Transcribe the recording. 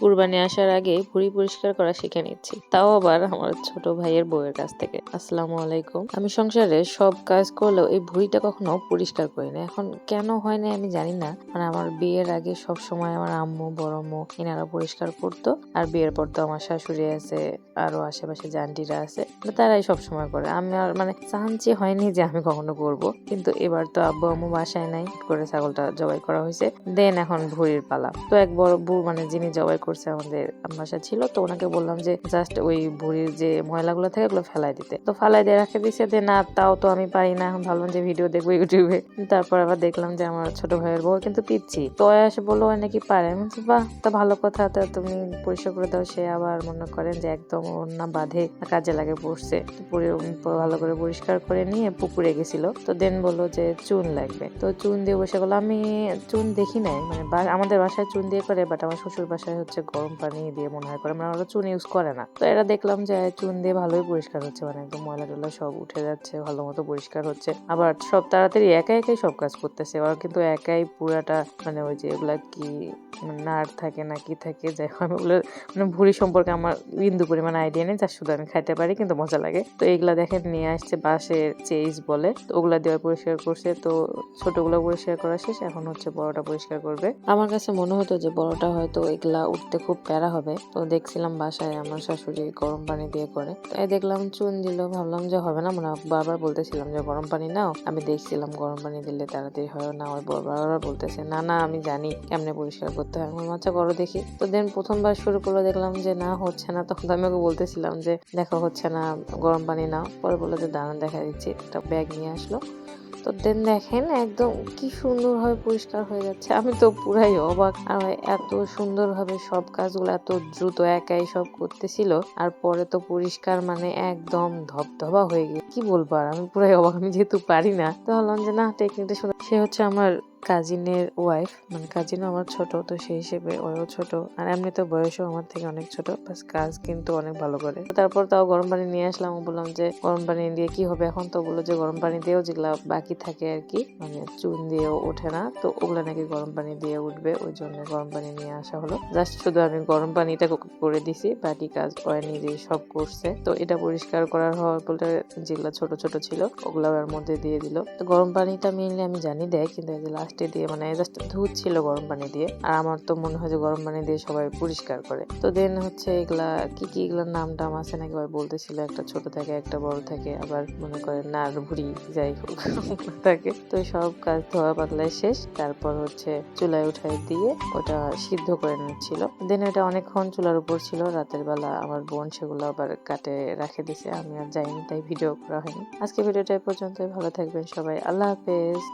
কুরবানি আসার আগে ভুড়ি পরিষ্কার করা শিখে নিচ্ছি। তাও আবার আমার ছোট ভাইয়ের বউয়ের কাছ থেকে। আসসালামু আলাইকুম। আমি সংসারে সব কাজ করলেও এই ভুড়িটা কখনো পরিষ্কার করি না এখন কেন হয় না আমি জানি না। মানে আমার বিয়ের আগে সব সময় আমার আম্মু, বড় এনারা পরিষ্কার করতো। আর বিয়ের পর তো আমার শাশুড়ি আছে, আরও আশেপাশে জান্টিরা আছে। মানে তারাই সব সময় করে। আমি আর মানে চাহাঞ্চি হয়নি যে আমি কখনো করব। কিন্তু এবার তো আব্বু আম্মু বাসায় নাই। করে ছাগলটা জবাই করা হয়েছে। দেন এখন ভুঁড়ির পালা। তো এক বড় বউ মানে যিনি জবাই করছে আমাদের বাসা ছিল, তো ওনাকে বললাম যে জাস্ট ওই ভুঁড়ির যে ময়লাগুলো থাকে ওগুলো ফেলাই দিতে। তো ফেলাই দিয়ে রাখে দিছে যে না, তাও তো আমি পারি না, এখন ভাবলাম যে ভিডিও দেখব ইউটিউবে তারপর আবার দেখলাম যে আমার ছোট ভাইয়ের বউ কিন্তু পিচ্ছি। তো এসে বলল নাকি পারে। আমি বাহ, তা ভালো কথা, তা তুমি পরিষ্কার করে দাও। সে আবার মনে করেন যে একদম ওর না বাঁধে কাজে লাগে পড়ছে ভালো করে পরিষ্কার করে নিয়ে পুকুরে গেছিল। তো দেন বলল যে চুন লাগবে। তো চুন দিয়ে বসে গেলো। আমি চুন দেখি নাই মানে আমাদের বাসায় চুন দিয়ে করে বাট আমার শ্বশুর বাসায় হচ্ছে গরম পানি দিয়ে মনে হয় করে মানে ওরা চুন ইউজ করে না। তো এরা দেখলাম যে চুন দিয়ে ভালোই পরিষ্কার হচ্ছে মানে একদম ময়লা টয়লা সব উঠে যাচ্ছে, ভালো মতো পরিষ্কার হচ্ছে। আবার সব তাড়াতাড়ি একা একাই সব কাজ করতেছে, ওরা কিন্তু একাই পুরাটা মানে ওই যে এগুলা কি নার থাকে, না কি থাকে, যাই হোক, আমি ওগুলো মানে ভুড়ি সম্পর্কে আমার বিন্দু পরিমাণ আইডিয়া নেই, যার শুধু আমি খাইতে পারি, কিন্তু মজা লাগে। তো এগুলা দেখেন, নিয়ে আসছে বাঁশের চেইজ বলে। তো ওগুলা দিয়ে পরিষ্কার করছে। তো ছোটগুলো পরিষ্কার করা শেষ, এখন হচ্ছে বড়টা পরিষ্কার করবে। আমার কাছে মনে হতো যে বড়টা হয়তো এগুলা উঠতে খুব প্যারা হবে। তো দেখছিলাম বাসায় আমার শাশুড়ি গরম পানি দিয়ে করে। তো এই দেখলাম চুন দিল, ভাবলাম যে হবে না মানে বারবার বলতেছিলাম যে গরম পানি নাও। আমি দেখছিলাম গরম পানি দিলে তাড়াতাড়ি হয়, না ওই বারবার বলতেছে, না না, আমি জানি, কেমনে পরিষ্কার করতে হয়। আমার আচ্ছা করো দেখি। তো দেন প্রথমবার শুরু করল দেখলাম যে, না, হচ্ছে না। তখন আমি ওকে বলতেছিলাম যে, দেখো, হচ্ছে না, গরম পানি নাও। পরে বলল যে, দাঁড়ান দেখা দিচ্ছি। একটা ব্যাগ নিয়ে আসলো। তো দেন দেখেন একদম কি সুন্দরভাবে পরিষ্কার হয়ে যাচ্ছে। আমি তো পুরাই অবাক। আর এত সুন্দরভাবে সব কাজগুলো এত দ্রুত একাই সব করতেছিল। আর পরে তো পরিষ্কার মানে একদম ধবধবা হয়ে গেছে। কি বলব আর? আমি পুরাই অবাক। আমি যেহেতু পারি না। তো ভাবলাম যে, না টেকনিকটা শুনে। সে হচ্ছে আমার কাজিনের ওয়াইফ মানে কাজিনও আমার ছোট, তো সেই হিসেবে ওও ছোট। আর এমনি তো বয়সও আমার থেকে অনেক ছোট, বাস কাজ কিন্তু অনেক ভালো করে। তারপর তাও গরম পানি নিয়ে আসলাম বললাম যে, গরম পানি দিয়ে কি হবে এখন? তো বলল যে, গরম পানি দিয়েও যেগুলা বাকি থাকে আর কি মানে চুন দিয়েও ওঠে না। তো ওগুলো নাকি গরম পানি দিয়ে উঠবে, ওই জন্য গরম পানি নিয়ে আসা হলো। জাস্ট শুধু আমি গরম পানিটা করে দিছি, বাকি কাজ ওরা নিজেই সব করছে। তো এটা পরিষ্কার করার হওয়ার বলে যেগুলা ছোট ছোট ছিল ওগুলো ওর মধ্যে দিয়ে দিল। তো গরম পানিটা মেনলি আমি জানি দেয়, কিন্তু লাস্টে দিয়ে মানে জাস্ট ধুত ছিল গরম পানি দিয়ে, আর আমার তো মনে হয় যে গরম পানি দিয়ে সবাই পরিষ্কার করে। তো দেন হচ্ছে এগুলা, কি কি এগুলোর নাম টাম আছে নাকি ভাই বলতেছিল, একটা ছোট থাকে, একটা বড় থাকে, আবার মনে করেন নার ভুড়ি যাই হোক থাকে। তো সব কাজ ধোয়া পাতলায় শেষ, তারপর হচ্ছে চুলায় উঠাই দিয়ে ওটা সিদ্ধ করে নিচ্ছিল। দেন এটা অনেকক্ষণ চুলার উপর ছিল, রাতের বেলা আমার বোন সেগুলো আবার কাটে রাখে দিছে, আমি আর যাইনি, তাই ভিডিও করা হয়নি। আজকে ভিডিওটা এই পর্যন্তই, ভালো থাকবেন সবাই, আল্লাহ হাফেজ।